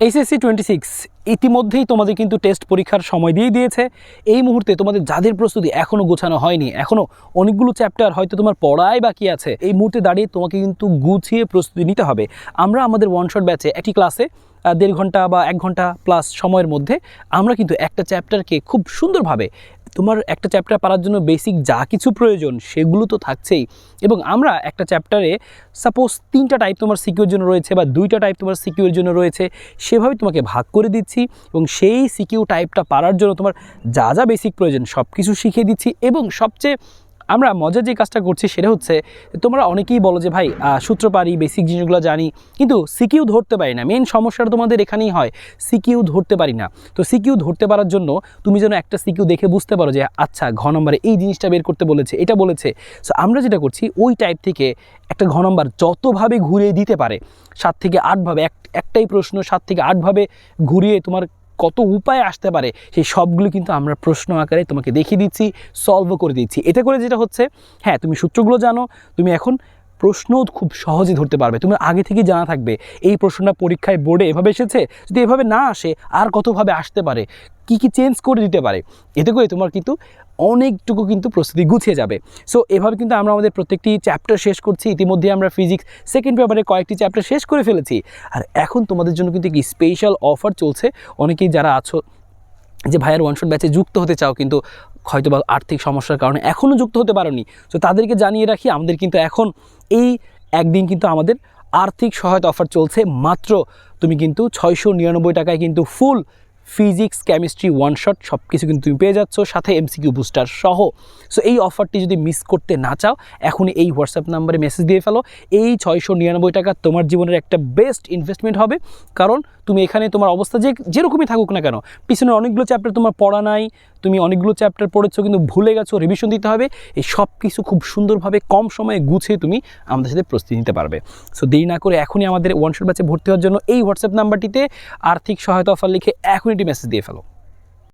HSC twenty six ইতিমধ্যেই তোমাদের কিন্তু টেস্ট পরীক্ষার সময় দিয়ে দিয়েছে। এই মুহূর্তে তোমাদের যাদের প্রস্তুতি এখনও গোছানো হয়নি এখনও অনেকগুলো চ্যাপ্টার হয়তো তোমার পড়াই বাকি আছে, এই মুহূর্তে দাঁড়িয়ে তোমাকে কিন্তু গুছিয়ে প্রস্তুতি নিতে হবে। আমরা আমাদের ওয়ান শট ব্যাচে একটি ক্লাসে দেড় ঘণ্টা বা এক ঘণ্টা প্লাস সময়ের মধ্যে আমরা কিন্তু একটা চ্যাপ্টারকে খুব সুন্দরভাবে তোমার একটা চ্যাপ্টার পারার জন্য বেসিক যা কিছু প্রয়োজন সেগুলো তো থাকছেই। এবং আমরা একটা চ্যাপ্টারে সাপোজ তিনটা টাইপ তোমার সিকিউর জন্য রয়েছে বা দুইটা টাইপ তোমার সিকিউর জন্য রয়েছে, সেভাবে তোমাকে ভাগ করে দিচ্ছি। এবং সেই সিকিউ টাইপটা পারার জন্য তোমার যা যা বেসিক প্রয়োজন সব কিছু শিখিয়ে দিচ্ছি এবং সবচেয়ে আমরা মজার যে কাজটা করছি সেটা হচ্ছে, তোমরা অনেকেই বলো যে, ভাই সূত্র পারি বেসিক জিনিসগুলো জানি। কিন্তু সিকিউ ধরতে পারি না। মেন সমস্যাটা তোমাদের এখানেই হয় সিকিউ ধরতে পারি না। তো সিকিউ ধরতে পারার জন্য তুমি যেন একটা সিকিউ দেখে বুঝতে পারো যে আচ্ছা ঘ নম্বরে এই জিনিসটা বের করতে বলেছে, এটা বলেছে। সো আমরা যেটা করছি, ওই টাইপ থেকে একটা ঘ নম্বর যতভাবে ঘুরিয়ে দিতে পারে, সাত থেকে আটভাবে এক, একটাই প্রশ্ন, সাত থেকে আটভাবে ঘুরিয়ে তোমার কত উপায় আসতে পারে, সেই সবগুলো কিন্তু আমরা প্রশ্ন আকারে তোমাকে দেখিয়ে দিচ্ছি সলভও করে দিচ্ছি। এতে করে যেটা হচ্ছে হ্যাঁ তুমি সূত্রগুলো জানো, তুমি এখন প্রশ্নও খুব সহজে ধরতে পারবে। তুমি আগে থেকে জানা থাকবে, এই প্রশ্নটা পরীক্ষায় বোর্ডে এভাবে এসেছে যদি এভাবে না আসে, আর কতভাবে আসতে পারে, কি কি চেঞ্জ করে দিতে পারে, এতে করে তোমার কিন্তু অনেকটুকু কিন্তু প্রস্তুতি গুছিয়ে যাবে। সো এভাবে কিন্তু আমরা আমাদের প্রত্যেকটি চ্যাপ্টার শেষ করছি, ইতিমধ্যে আমরা ফিজিক্স সেকেন্ড পেপারে কয়েকটি চ্যাপ্টার শেষ করে ফেলেছি। আর এখন তোমাদের জন্য কিন্তু একটি স্পেশাল অফার চলছে। অনেকেই যারা আছো, যে ভাইয়ার ওয়ান শট ব্যাচে যুক্ত হতে চাও কিন্তু হয়তো বা আর্থিক সমস্যার কারণে এখনও যুক্ত হতে পারেনি। তো তাদেরকে জানিয়ে রাখি, আমাদের কিন্তু এখন এই একদিন কিন্তু আমাদের আর্থিক সহায়তা অফার চলছে। মাত্র তুমি কিন্তু ছয়শো নিরানব্বই টাকায় কিন্তু full physics, chemistry one shot সব কিছু কিন্তু তুমি পেয়ে যাচ্ছ, সাথে এমসিকিউ বুস্টার সহ। সো এই অফারটি যদি মিস করতে না চাও, এখনই এই হোয়াটসঅ্যাপ নাম্বারে মেসেজ দিয়ে ফেলো। এই ছয়শো নিরানব্বই টাকা তোমার জীবনের একটা বেস্ট ইনভেস্টমেন্ট হবে। কারণ তুমি এখানে তোমার অবস্থা যে, যেরকমই থাকুক না কেন, পিছনে অনেকগুলো চ্যাপ্টার তোমার পড়া নাই, তুমি অনেকগুলো চ্যাপ্টার পড়েছো, কিন্তু ভুলে গেছো রিভিশন দিতে হবে। এই সব কিছু খুব সুন্দরভাবে কম সময়ে গুছিয়ে তুমি আমাদের সাথে প্রস্তুতি নিতে পারবে। সো দেরি না করে এখনই আমাদের ওয়ান শট ব্যাচে ভর্তি হওয়ার জন্য এই হোয়াটসঅ্যাপ নাম্বারটিতে আর্থিক সহায়তা অফার লিখে এখনই একটি মেসেজ দিয়ে ফেলো।